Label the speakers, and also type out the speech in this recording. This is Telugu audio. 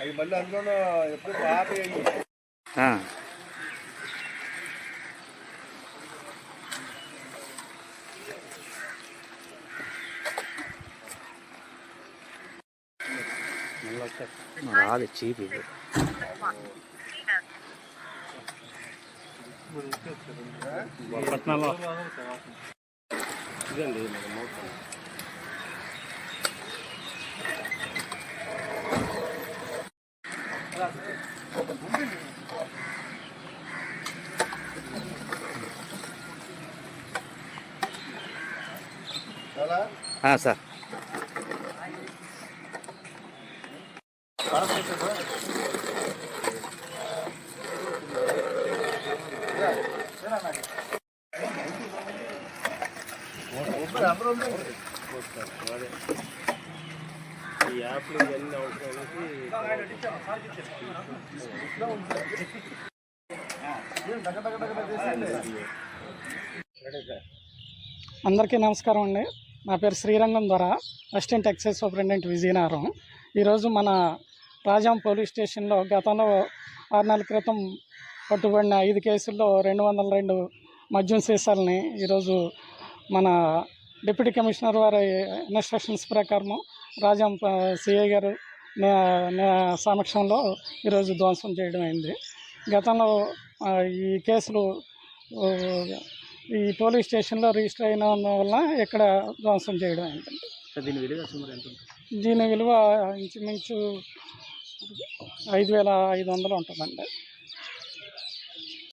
Speaker 1: అది మళ్ళీ అందులో ఎప్పుడు పాప
Speaker 2: రాదు చీప్ ఇది. పట్నంలో ఇదండి సార్.
Speaker 1: ఈ యాప్లు ఇవన్నీ అవసరం
Speaker 3: అందరికీ నమస్కారం అండి. నా పేరు శ్రీరంగం ద్వారా అసిస్టెంట్ ఎక్సైజ్ సూపరింటెండెంట్ విజయనగరం. ఈరోజు మన రాజాం పోలీస్ స్టేషన్లో గతంలో ఆరు నెలల క్రితం పట్టుబడిన ఐదు కేసుల్లో రెండు వందల రెండు మద్యం సీసాలని ఈరోజు మన డిప్యూటీ కమిషనర్ వారి ఇన్స్ట్రక్షన్స్ ప్రకారము రాజాం సిఐ గారు సమక్షంలో ఈరోజు ధ్వంసం చేయడం అయింది. గతంలో ఈ కేసులు ఈ పోలీస్ స్టేషన్లో రిజిస్టర్ అయిన వల్ల ఇక్కడ ధ్వంసం చేయడం అయింది దీని విలువ ఇంచుమించు ఐదు వేల ఐదు వందలు ఉంటుందండి.